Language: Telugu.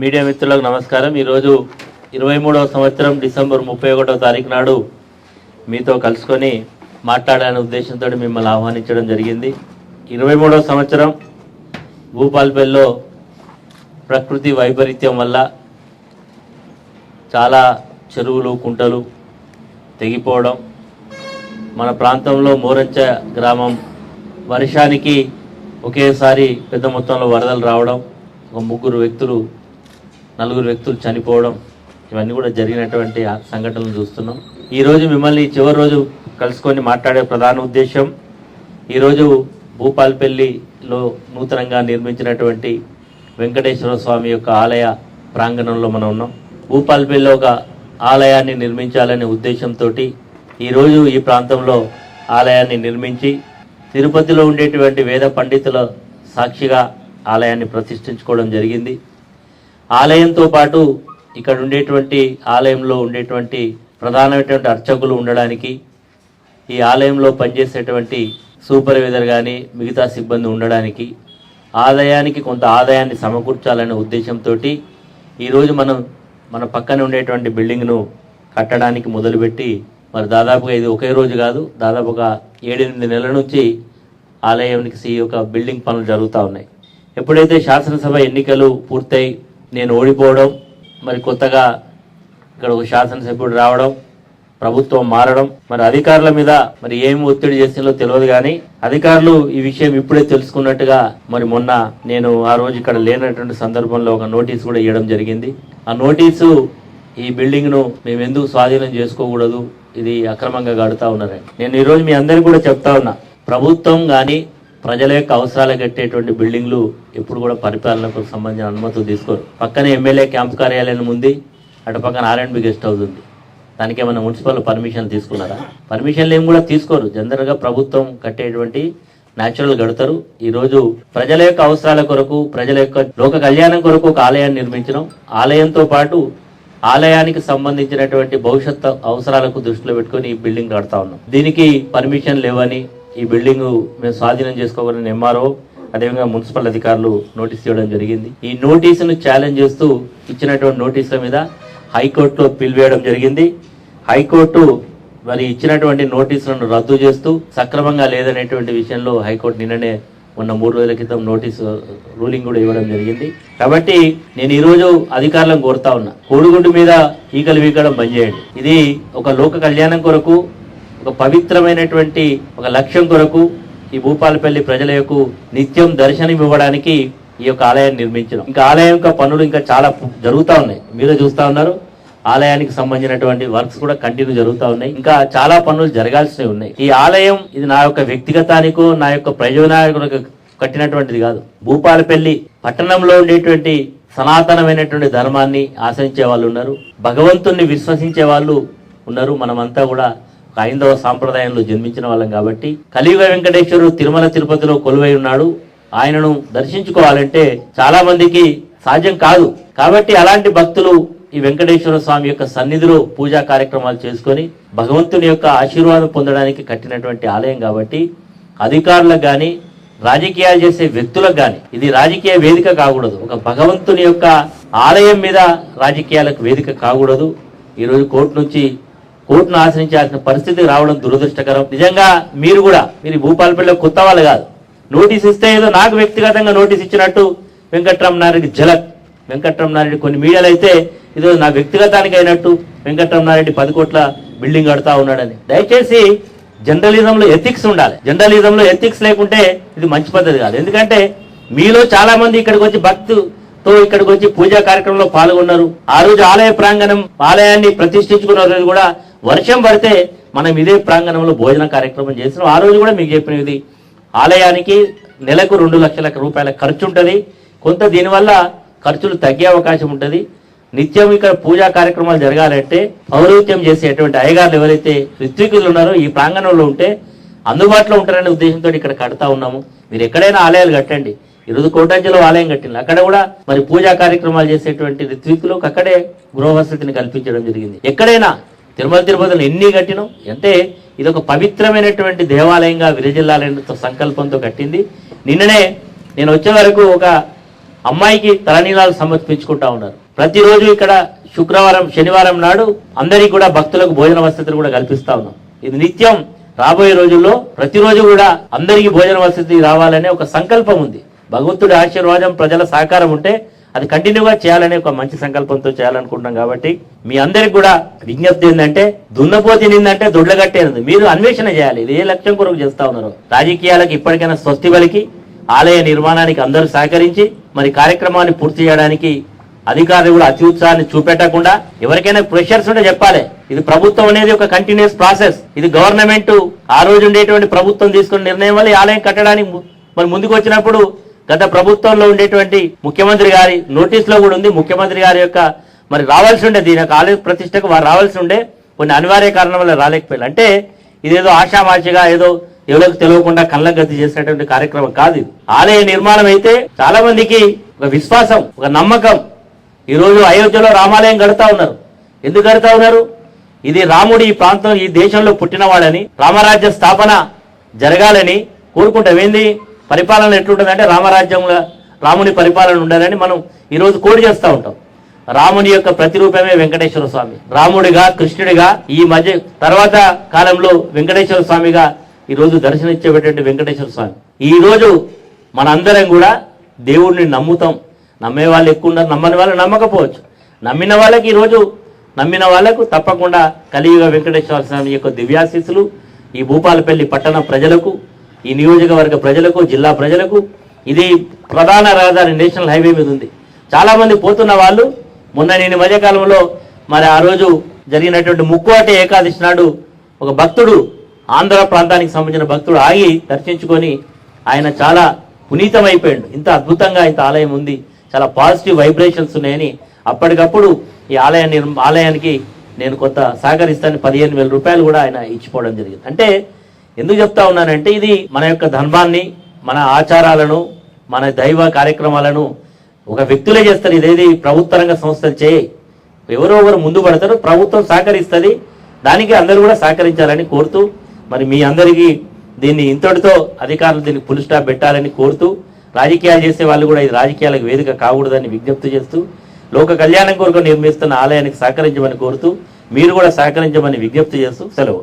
మీడియా మిత్రులకు నమస్కారం. ఈరోజు ఇరవై మూడవ సంవత్సరం డిసెంబర్ ముప్పై ఒకటో తారీఖు నాడు మీతో కలుసుకొని మాట్లాడాలనే ఉద్దేశంతో మిమ్మల్ని ఆహ్వానించడం జరిగింది. ఇరవై మూడవ సంవత్సరం భూపాల్పల్లిలో ప్రకృతి వైపరీత్యం వల్ల చాలా చెరువులు కుంటలు తెగిపోవడం మన ప్రాంతంలో మోరంచ గ్రామం వర్షానికి ఒకేసారి పెద్ద మొత్తంలో వరదలు రావడం ఒక ముగ్గురు వ్యక్తులు నలుగురు వ్యక్తులు చనిపోవడం ఇవన్నీ కూడా జరిగినటువంటి సంఘటనలు చూస్తున్నాం. ఈరోజు మిమ్మల్ని చివరి రోజు కలుసుకొని మాట్లాడే ప్రధాన ఉద్దేశం ఈరోజు భూపాల్పల్లిలో నూతనంగా నిర్మించినటువంటి వెంకటేశ్వర స్వామి యొక్క ఆలయ ప్రాంగణంలో మనం ఉన్నాం. భూపాల్పల్లిలో ఒక ఆలయాన్ని నిర్మించాలనే ఉద్దేశంతో ఈరోజు ఈ ప్రాంతంలో ఆలయాన్ని నిర్మించి తిరుపతిలో ఉండేటువంటి వేద పండితుల సాక్షిగా ఆలయాన్ని ప్రతిష్ఠించుకోవడం జరిగింది. ఆలయంతో పాటు ఇక్కడ ఉండేటువంటి ఆలయంలో ఉండేటువంటి ప్రధానమైనటువంటి అర్చకులు ఉండడానికి ఈ ఆలయంలో పనిచేసేటువంటి సూపర్వైజర్ కానీ మిగతా సిబ్బంది ఉండడానికి ఆదాయానికి కొంత ఆదాయాన్ని సమకూర్చాలనే ఉద్దేశంతో ఈరోజు మనం మన పక్కన ఉండేటువంటి బిల్డింగ్ను కట్టడానికి మొదలుపెట్టి మరి దాదాపుగా ఇది ఒకే రోజు కాదు దాదాపుగా ఏడెనిమిది నెలల నుంచి ఆలయానికి ఈ యొక్క బిల్డింగ్ పనులు జరుగుతూ ఉన్నాయి. ఎప్పుడైతే శాసనసభ ఎన్నికలు పూర్తయి నేను ఓడిపోవడం మరి కొత్తగా ఇక్కడ ఒక శాసనసభ్యుడు రావడం ప్రభుత్వం మారడం మరి అధికారుల మీద మరి ఏమి ఒత్తిడి చేసిందో తెలియదు కానీ అధికారులు ఈ విషయం ఇప్పుడే తెలుసుకున్నట్టుగా మరి మొన్న నేను ఆ రోజు ఇక్కడ లేనటువంటి సందర్భంలో ఒక నోటీస్ కూడా ఇవ్వడం జరిగింది. ఆ నోటీసు ఈ బిల్డింగ్ను మేము ఎందుకు స్వాధీనం చేసుకోకూడదు? ఇది అక్రమంగా గడుతూ ఉన్నారని. నేను ఈరోజు మీ అందరికీ కూడా చెప్తా ఉన్నా. ప్రభుత్వం కానీ ప్రజల యొక్క అవసరాలు కట్టేటువంటి బిల్డింగ్లు ఎప్పుడు కూడా పరిపాలనకు సంబంధించిన అనుమతులు తీసుకోరు. పక్కనే ఎమ్మెల్యే క్యాంప్ కార్యాలయం ఉంది అటు పక్కన ఆర్ఎండ్బి గెస్ట్ హౌస్ ఉంది. దానికి ఏమైనా మున్సిపల్ పర్మిషన్ తీసుకున్నారా? పర్మిషన్లు ఏం కూడా తీసుకోరు. జనరల్గా ప్రభుత్వం కట్టేటువంటి న్యాచురల్ గడతారు. ఈరోజు ప్రజల యొక్క అవసరాల కొరకు ప్రజల యొక్క లోక కళ్యాణం కొరకు ఒక ఆలయాన్ని నిర్మించడం ఆలయంతో పాటు ఆలయానికి సంబంధించినటువంటి భవిష్యత్ అవసరాలకు దృష్టిలో పెట్టుకొని ఈ బిల్డింగ్ కడతా ఉన్నాం. దీనికి పర్మిషన్ లేవని ఈ బిల్డింగ్ మేము స్వాధీనం చేసుకోవాలని ఎంఆర్ఓ అదేవిధంగా మున్సిపల్ అధికారులు నోటీస్ ఇవ్వడం జరిగింది. ఈ నోటీసును ఛాలెంజ్ చేస్తూ ఇచ్చినటువంటి నోటీసుల మీద హైకోర్టులో పిలివేయడం జరిగింది. హైకోర్టు మరి ఇచ్చినటువంటి నోటీసులను రద్దు చేస్తూ సక్రమంగా లేదనేటువంటి విషయంలో హైకోర్టు నిన్ననే మొన్న మూడు రోజుల క్రితం నోటీసు రూలింగ్ కూడా ఇవ్వడం జరిగింది. కాబట్టి నేను ఈరోజు అధికారులను కోరుతా ఉన్నా కోడిగుడ్డు మీద ఈకలు వీకడం బంద్ చేయండి. ఇది ఒక లోక కళ్యాణం కొరకు ఒక పవిత్రమైనటువంటి ఒక లక్ష్యం కొరకు ఈ భూపాలపల్లి ప్రజల యొక్క నిత్యం దర్శనం ఇవ్వడానికి ఈ యొక్క ఆలయాన్ని నిర్మించడం ఇంకా ఆలయం యొక్క పనులు ఇంకా చాలా జరుగుతూ ఉన్నాయి. మీరే చూస్తా ఉన్నారు. ఆలయానికి సంబంధించినటువంటి వర్క్స్ కూడా కంటిన్యూ జరుగుతూ ఉన్నాయి. ఇంకా చాలా పనులు జరగాల్సినవి ఉన్నాయి. ఈ ఆలయం ఇది నా యొక్క వ్యక్తిగతానికో నా యొక్క ప్రయోజనాలకు కట్టినటువంటిది కాదు. భూపాలపల్లి పట్టణంలో ఉండేటువంటి సనాతనమైనటువంటి ధర్మాన్ని ఆశించే వాళ్ళు ఉన్నారు. భగవంతుణ్ణి విశ్వసించే వాళ్ళు ఉన్నారు. మనమంతా కూడా హైందవ సాంప్రదాయంలో జన్మించిన వాళ్ళం కాబట్టి కలియుగ వెంకటేశ్వరుడు తిరుమల తిరుపతిలో కొలువై ఉన్నాడు. ఆయనను దర్శించుకోవాలంటే చాలా మందికి సాధ్యం కాదు. కాబట్టి అలాంటి భక్తులు ఈ వెంకటేశ్వర స్వామి యొక్క సన్నిధిలో పూజా కార్యక్రమాలు చేసుకొని భగవంతుని యొక్క ఆశీర్వాదం పొందడానికి కట్టినటువంటి ఆలయం కాబట్టి అధికారులకు కానీ రాజకీయాలు చేసే వ్యక్తులకు కానీ ఇది రాజకీయ వేదిక కాకూడదు. ఒక భగవంతుని యొక్క ఆలయం మీద రాజకీయాలకు వేదిక కాకూడదు. ఈరోజు కోర్టు నుంచి కోర్టును ఆశ్రయించాల్సిన పరిస్థితి రావడం దురదృష్టకరం. నిజంగా మీరు కూడా మీరు ఈ భూపాలపల్లిలో కొత్త వాళ్ళు కాదు. నోటీస్ ఇస్తే ఏదో నాకు వ్యక్తిగతంగా నోటీస్ ఇచ్చినట్టు వెంకట్రామనారెడ్డి జలక్ వెంకట్రామనారెడ్డి కొన్ని మీడియాలు అయితే ఇదో నా వ్యక్తిగతానికి అయినట్టు వెంకట్రామనారెడ్డి పది కోట్ల బిల్డింగ్ కడతా ఉన్నాడని. దయచేసి జర్నలిజంలో ఎథిక్స్ ఉండాలి. జర్నలిజంలో ఎథిక్స్ లేకుంటే ఇది మంచి పద్ధతి కాదు. ఎందుకంటే మీలో చాలా మంది ఇక్కడికి వచ్చి భక్తుతో ఇక్కడికి వచ్చి పూజా కార్యక్రమంలో పాల్గొన్నారు. ఆ రోజు ఆలయ ప్రాంగణం ఆలయాన్ని ప్రతిష్ఠించుకున్న రోజు కూడా వర్షం పడితే మనం ఇదే ప్రాంగణంలో భోజన కార్యక్రమం చేసినాం ఆ రోజు కూడా మీకు చెప్పిన ఇది. ఆలయానికి నెలకు రెండు లక్షల రూపాయల ఖర్చు ఉంటుంది. కొంత దీనివల్ల ఖర్చులు తగ్గే అవకాశం ఉంటుంది. నిత్యం ఇక్కడ పూజా కార్యక్రమాలు జరగాలంటే పౌరోహిత్యం చేసేటువంటి అయ్యగారులు ఎవరైతే ఋత్వికులు ఉన్నారో ఈ ప్రాంగణంలో ఉంటే అందుబాటులో ఉంటారనే ఉద్దేశంతో ఇక్కడ కడతా ఉన్నాము. మీరు ఎక్కడైనా ఆలయాలు కట్టండి. ఈరోజు కోటాంజలో ఆలయం కట్టింది. అక్కడ కూడా మరి పూజా కార్యక్రమాలు చేసేటువంటి ఋత్వికులకు అక్కడే గృహవసతిని కల్పించడం జరిగింది. ఎక్కడైనా తిరుమల తిరుపతిలో ఎన్ని కట్టినాం? అంటే ఇది ఒక పవిత్రమైనటువంటి దేవాలయంగా విరజిల్లాలనే సంకల్పంతో కట్టింది. నిన్ననే నేను వచ్చే వరకు ఒక అమ్మాయికి తలనీలాలు సమర్పించుకుంటా ఉన్నారు. ప్రతిరోజు ఇక్కడ శుక్రవారం శనివారం నాడు అందరికీ కూడా భక్తులకు భోజన వసతులు కూడా కల్పిస్తా ఉన్నాం. ఇది నిత్యం రాబోయే రోజుల్లో ప్రతిరోజు కూడా అందరికీ భోజన వసతి రావాలనే ఒక సంకల్పం ఉంది. భగవంతుడి ఆశీర్వాదం ప్రజల సహకారం ఉంటే అది కంటిన్యూగా చేయాలనే ఒక మంచి సంకల్పంతో చేయాలనుకుంటున్నాం కాబట్టి మీ అందరికి కూడా విజ్ఞప్తి ఏంటంటే దున్నపోతి నిందంటే దొడ్లగట్టేది మీరు అన్వేషణ చేయాలి. ఇది ఏ లక్ష్యం కొరకు చేస్తా ఉన్నారు. రాజకీయాలకు ఇప్పటికైనా స్వస్తి పలికి ఆలయ నిర్మాణానికి అందరూ సహకరించి మరి కార్యక్రమాన్ని పూర్తి చేయడానికి అధికారులు కూడా అతి ఉత్సాహాన్ని చూపెట్టకుండా ఎవరికైనా ప్రెషర్స్ ఉంటే చెప్పాలి. ఇది ప్రభుత్వం అనేది ఒక కంటిన్యూస్ ప్రాసెస్ ఇది గవర్నమెంట్ ఆ రోజు ఉండేటువంటి ప్రభుత్వం తీసుకున్న నిర్ణయం వల్ల ఈ ఆలయం కట్టడానికి మరి ముందుకు వచ్చినప్పుడు గత ప్రభుత్వంలో ఉండేటువంటి ముఖ్యమంత్రి గారి నోటీస్లో కూడా ఉంది. ముఖ్యమంత్రి గారి యొక్క మరి రావాల్సి ఉండే దీని యొక్క ఆలయ ప్రతిష్టకు వారు రావాల్సి ఉండే కొన్ని అనివార్య కారణం వల్ల రాలేకపోయారు. అంటే ఇదేదో ఆషామాషిగా ఏదో ఎవరికి తెలియకుండా కళ్ళ గతి చేసినటువంటి కార్యక్రమం కాదు ఆలయ నిర్మాణం అయితే చాలా మందికి ఒక విశ్వాసం ఒక నమ్మకం. ఈరోజు అయోధ్యలో రామాలయం కడతా ఉన్నారు. ఎందుకు కడతా ఉన్నారు? ఇది రాముడు ఈ ప్రాంతం ఈ దేశంలో పుట్టినవాడని రామరాజ్య స్థాపన జరగాలని కోరుకుంటాం. ఏంది? పరిపాలన ఎట్లుంటుందంటే రామరాజ్యంలో రాముని పరిపాలన ఉండాలని మనం ఈరోజు కోడి చేస్తూ ఉంటాం. రాముని యొక్క ప్రతిరూపమే వెంకటేశ్వర స్వామి. రాముడిగా కృష్ణుడిగా ఈ మధ్య తర్వాత కాలంలో వెంకటేశ్వర స్వామిగా ఈరోజు దర్శనమిచ్చేటువంటి వెంకటేశ్వర స్వామి. ఈరోజు మనందరం కూడా దేవుడిని నమ్ముతాం. నమ్మే వాళ్ళు ఎక్కువ ఉన్నారు నమ్మని వాళ్ళు నమ్మకపోవచ్చు. నమ్మిన వాళ్ళకి ఈరోజు నమ్మిన వాళ్ళకు తప్పకుండా కలియుగ వెంకటేశ్వర స్వామి యొక్క దివ్యాశీస్సులు ఈ భూపాలపల్లి పట్టణ ప్రజలకు ఈ నియోజకవర్గ ప్రజలకు జిల్లా ప్రజలకు ఇది ప్రధాన రహదారి నేషనల్ హైవే మీద ఉంది. చాలామంది పోతున్న వాళ్ళు మొన్న నేను ఈ మధ్యకాలంలో మరి ఆ రోజు జరిగినటువంటి ముక్కువాటి ఏకాదశి నాడు ఒక భక్తుడు ఆంధ్ర ప్రాంతానికి సంబంధించిన భక్తుడు ఆగి దర్శించుకొని ఆయన చాలా పునీతమైపోయాడు. ఇంత అద్భుతంగా ఇంత ఆలయం ఉంది చాలా పాజిటివ్ వైబ్రేషన్స్ ఉన్నాయని అప్పటికప్పుడు ఈ ఆలయ ఆలయానికి నేను కొంత సహకరిస్తాను పదిహేను వేల రూపాయలు కూడా ఆయన ఇచ్చిపోవడం జరిగింది. అంటే ఎందుకు చెప్తా ఉన్నానంటే ఇది మన యొక్క ధర్మాన్ని మన ఆచారాలను మన దైవ కార్యక్రమాలను ఒక వ్యక్తులే చేస్తారు. ఇదేది ప్రభుత్వ రంగ సంస్థలు చేయి. ఎవరో ఒకరు ముందు పడతారు ప్రభుత్వం సహకరిస్తుంది. దానికి అందరూ కూడా సహకరించాలని కోరుతూ మరి మీ అందరికీ దీన్ని ఇంతటితో అధికారులు దీన్ని ఫుల్ స్టాప్ పెట్టాలని కోరుతూ రాజకీయాలు చేసే వాళ్ళు కూడా ఇది రాజకీయాలకు వేదిక కాకూడదని విజ్ఞప్తి చేస్తూ లోక కళ్యాణం కొరకు నిర్మిస్తున్న ఆలయానికి సహకరించమని కోరుతూ మీరు కూడా సహకరించమని విజ్ఞప్తి చేస్తూ సెలవు.